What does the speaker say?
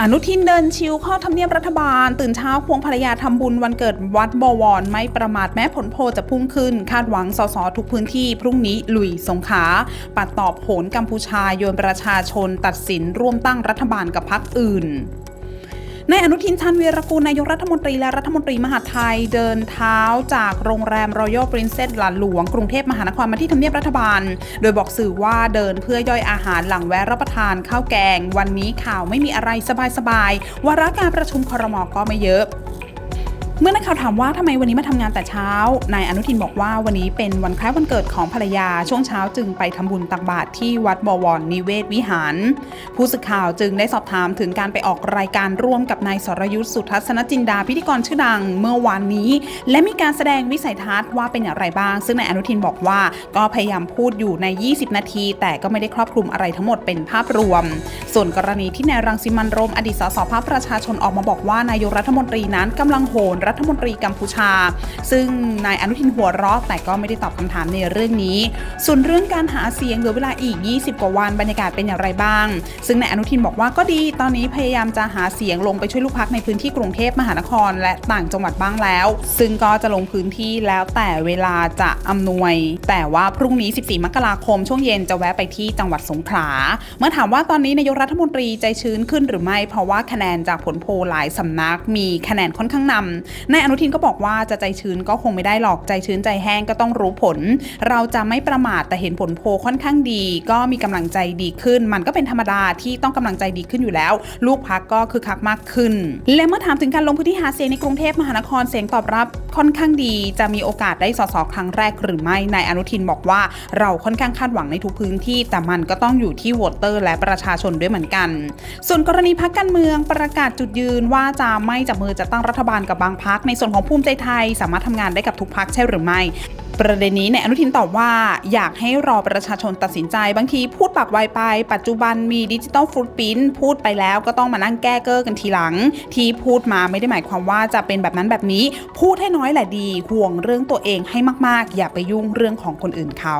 อนุทินเดินชิวเข้าทำเนียบรัฐบาล ตื่นเช้าควงภรรยาทำบุญวันเกิดวัดบวร ไม่ประมาทแม้ผลโพจะพุ่งขึ้น คาดหวังสสทุกพื้นที่ พรุ่งนี้ลุยสงขา ปัดตอบโผนกัมพูชาโยนประชาชนตัดสินร่วมตั้งรัฐบาลกับพรรคอื่น นายอนุทินชาญวีรกูลนายกรัฐมนตรีและรัฐมนตรีมหาไทยเดินเท้าจากโรงแรมรอยัลปรินเซสหลานหลวงกรุงเทพมหานครมาที่ทำเนียบรัฐบาล โดยบอกสื่อว่าเดินเพื่อย่อยอาหารหลังแวะรับประทานข้าวแกง วันนี้ข่าวไม่มีอะไรสบายๆวาระการประชุมครมก็ไม่เยอะ เมื่อนักข่าวถามว่าทำไมวันนี้มาทำงานแต่เช้า นายอนุทินบอกว่าวันนี้เป็นวันคล้ายวันเกิดของภรรยา ช่วงเช้าจึงไปทำบุญตักบาตรที่วัดบวรนิเวศวิหาร ผู้สื่อข่าวจึงได้สอบถามถึงการไปออกรายการร่วมกับนายสรยุทธ์สุทัศนจินดาพิธีกรชื่อดังเมื่อวานนี้ และมีการแสดงวิสัยทัศน์ว่าเป็นอย่างไรบ้าง ซึ่งนายอนุทินบอกว่าก็พยายามพูดอยู่ใน 20 นาที แต่ก็ไม่ได้ครอบคลุมอะไรทั้งหมดเป็นภาพรวม ส่วนกรณีที่นายรังสิมันโรมอดีตสสพรรคประชาชนออกมาบอกว่านายกรัฐมนตรีนั้นกำลังโหนรัฐมนตรีกัมพูชา ซึ่งนายอนุทินหัวเราะแต่ก็ไม่ได้ตอบคำถามในเรื่องนี้ ส่วนเรื่องการหาเสียงเหลือเวลาอีก 20 กว่าวันบรรยากาศเป็นอย่างไรบ้าง ซึ่งนายอนุทินบอกว่าก็ดีตอนนี้พยายามจะหาเสียงลงไปช่วยลูกพักในพื้นที่กรุงเทพมหานคร และต่างจังหวัดบ้างแล้ว ซึ่งก็จะลงพื้นที่แล้วแต่เวลาจะอำนวย แต่ว่าพรุ่งนี้ 14 มกราคม ช่วงเย็นจะแวะไปที่จังหวัดสงขลา เมื่อถามว่าตอนนี้นายกรัฐมนตรีใจชื้นขึ้นหรือไม่ เพราะว่าคะแนนจากผลโพลหลายสำนักมีคะแนนค่อนข้างนำนายอนุทินก็บอกว่าจะใจชื้นก็คงไม่ได้หรอกใจชื้นใจแห้งก็ต้องรู้ผล เราจะไม่ประมาทแต่เห็นผลโพค่อนข้างดี ก็มีกำลังใจดีขึ้น มันก็เป็นธรรมดาที่ต้องกำลังใจดีขึ้นอยู่แล้ว ลูกพักก็คือคักมากขึ้น และเมื่อถามถึงการลงพื้นที่หาเสียงในกรุงเทพมหานครเสียงตอบรับค่อนข้างดี จะมีโอกาสได้สสครั้งแรกหรือไม่นายอนุทินบอกว่าเราค่อนข้างคาดหวังในทุกพื้นที่ แต่มันก็ต้องอยู่ที่โหวตเตอร์ และประชาชนด้วยเหมือนกัน ส่วนกรณีพักการเมืองประกาศจุดยืนว่าจะไม่จับมือจะตั้งรัฐบาลกับบางพักในส่วนของภูมิใจไทย สามารถทำงานได้กับทุกพักใช่หรือไม่ ประเด็นนี้เนี่ยอนุทินตอบว่า อยากให้รอประชาชนตัดสินใจ บางทีพูดปากไวไป ปัจจุบันมีดิจิตอลฟุตปิ้นพูดไปแล้วก็ต้องมานั่งแก้เก้อกันทีหลัง ที่พูดมาไม่ได้หมายความว่าจะเป็นแบบนั้นแบบนี้ พูดให้น้อยแหละดีห่วงเรื่องตัวเองให้มากๆ อย่าไปยุ่งเรื่องของคนอื่นเขา